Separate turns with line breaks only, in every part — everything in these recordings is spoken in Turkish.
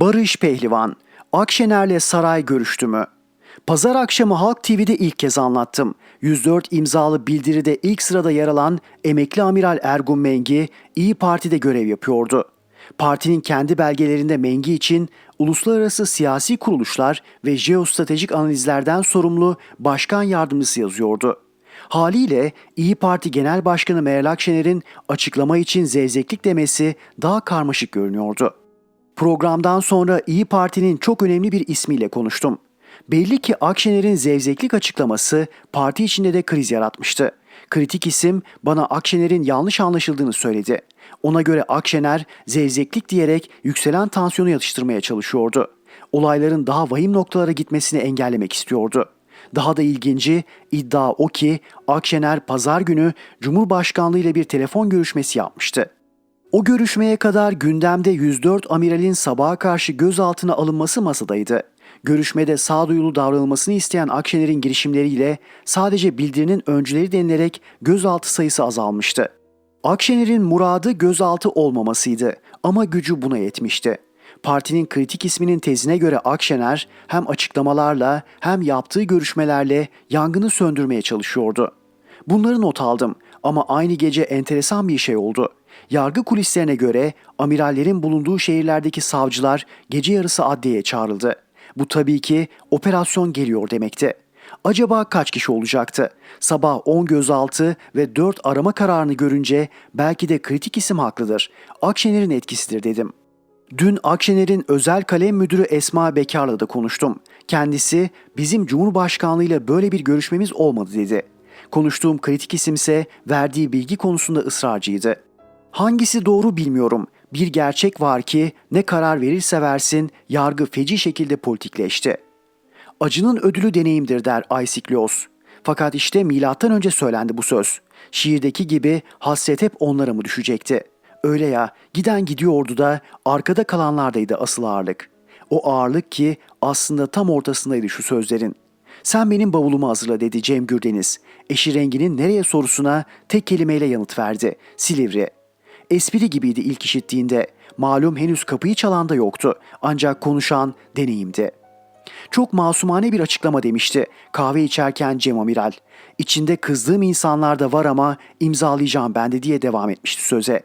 Barış Pehlivan, Akşener'le saray görüştü mü? Pazar akşamı Halk TV'de ilk kez anlattım. 104 imzalı bildiride ilk sırada yer alan emekli amiral Ergun Mengi İyi Parti'de görev yapıyordu. Partinin kendi belgelerinde Mengi için uluslararası siyasi kuruluşlar ve jeostratejik analizlerden sorumlu başkan yardımcısı yazıyordu. Haliyle İyi Parti Genel Başkanı Meral Akşener'in açıklama için zevzeklik demesi daha karmaşık görünüyordu. Programdan sonra İyi Parti'nin çok önemli bir ismiyle konuştum. Belli ki Akşener'in zevzeklik açıklaması parti içinde de kriz yaratmıştı. Kritik isim bana Akşener'in yanlış anlaşıldığını söyledi. Ona göre Akşener zevzeklik diyerek yükselen tansiyonu yatıştırmaya çalışıyordu. Olayların daha vahim noktalara gitmesini engellemek istiyordu. Daha da ilginci iddia o ki Akşener pazar günü Cumhurbaşkanlığı ile bir telefon görüşmesi yapmıştı. O görüşmeye kadar gündemde 104 amiralin sabaha karşı gözaltına alınması masadaydı. Görüşmede sağduyulu davranılmasını isteyen Akşener'in girişimleriyle sadece bildirinin öncüleri denilerek gözaltı sayısı azalmıştı. Akşener'in muradı gözaltı olmamasıydı ama gücü buna yetmişti. Partinin kritik isminin tezine göre Akşener hem açıklamalarla hem yaptığı görüşmelerle yangını söndürmeye çalışıyordu. Bunları not aldım ama aynı gece enteresan bir şey oldu. Yargı kulislerine göre amirallerin bulunduğu şehirlerdeki savcılar gece yarısı adliyeye çağrıldı. Bu tabii ki operasyon geliyor demekti. Acaba kaç kişi olacaktı? Sabah 10 gözaltı ve 4 arama kararını görünce belki de kritik isim haklıdır. Akşener'in etkisidir dedim. Dün Akşener'in özel kalem müdürü Esma Bekar'la da konuştum. Kendisi bizim Cumhurbaşkanlığı ile böyle bir görüşmemiz olmadı dedi. Konuştuğum kritik isimse verdiği bilgi konusunda ısrarcıydı. Hangisi doğru bilmiyorum. Bir gerçek var ki ne karar verirse versin yargı feci şekilde politikleşti. Acının ödülü deneyimdir der Aysiklios. Fakat işte milattan önce söylendi bu söz. Şiirdeki gibi hasret hep onlara mı düşecekti? Öyle ya giden gidiyordu da arkada kalanlardaydı asıl ağırlık. O ağırlık ki aslında tam ortasındaydı şu sözlerin. Sen benim bavulumu hazırla dedi Cem Gürdeniz. Eşi renginin nereye sorusuna tek kelimeyle yanıt verdi. Silivri. Espri gibiydi ilk işittiğinde. Malum henüz kapıyı çalan da yoktu. Ancak konuşan deneyimdi. Çok masumane bir açıklama demişti kahve içerken Cem Amiral. İçinde kızdığım insanlar da var ama imzalayacağım ben de diye devam etmişti söze.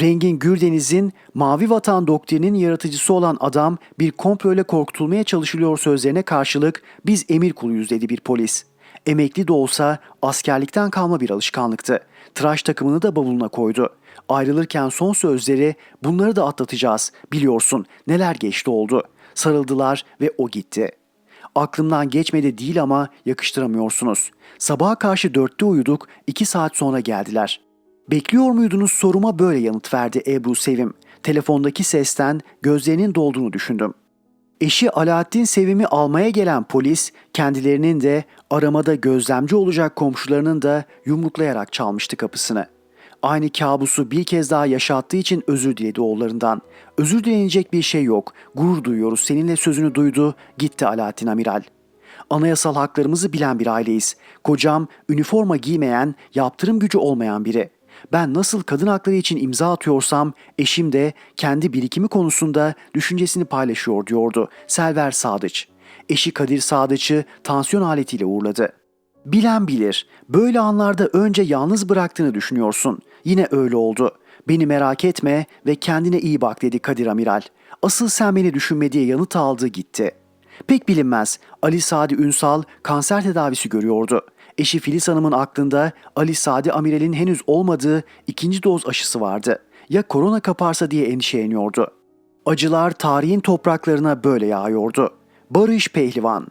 Rengin Gürdeniz'in Mavi Vatan doktrinin yaratıcısı olan adam bir komployla korkutulmaya çalışılıyor sözlerine karşılık biz emir kuluyuz dedi bir polis. Emekli de olsa askerlikten kalma bir alışkanlıktı. Tıraş takımını da bavuluna koydu. Ayrılırken son sözleri bunları da atlatacağız biliyorsun neler geçti oldu. Sarıldılar ve o gitti. Aklımdan geçmedi değil ama yakıştıramıyorsunuz. Sabaha karşı dörtte uyuduk, iki saat sonra geldiler. Bekliyor muydunuz soruma böyle yanıt verdi Ebru Sevim. Telefondaki sesten gözlerinin dolduğunu düşündüm. Eşi Alaaddin Sevim'i almaya gelen polis kendilerinin de aramada gözlemci olacak komşularının da yumruklayarak çalmıştı kapısını. Aynı kabusu bir kez daha yaşattığı için özür diledi oğullarından. Özür dilenecek bir şey yok. Gurur duyuyoruz. Seninle sözünü duydu. Gitti Alaaddin Amiral. Anayasal haklarımızı bilen bir aileyiz. Kocam üniforma giymeyen, yaptırım gücü olmayan biri. Ben nasıl kadın hakları için imza atıyorsam eşim de kendi birikimi konusunda düşüncesini paylaşıyor diyordu Selver Sadıç. Eşi Kadir Sadıç'ı tansiyon aletiyle uğurladı. Bilen bilir. Böyle anlarda önce yalnız bıraktığını düşünüyorsun. Yine öyle oldu. Beni merak etme ve kendine iyi bak dedi Kadir Amiral. Asıl sen beni düşünme diye yanıt aldı gitti. Pek bilinmez. Ali Sadi Ünsal kanser tedavisi görüyordu. Eşi Filiz Hanım'ın aklında Ali Sadi Amiral'in henüz olmadığı ikinci doz aşısı vardı. Ya korona kaparsa diye endişeleniyordu. Acılar tarihin topraklarına böyle yağıyordu. Barış Pehlivan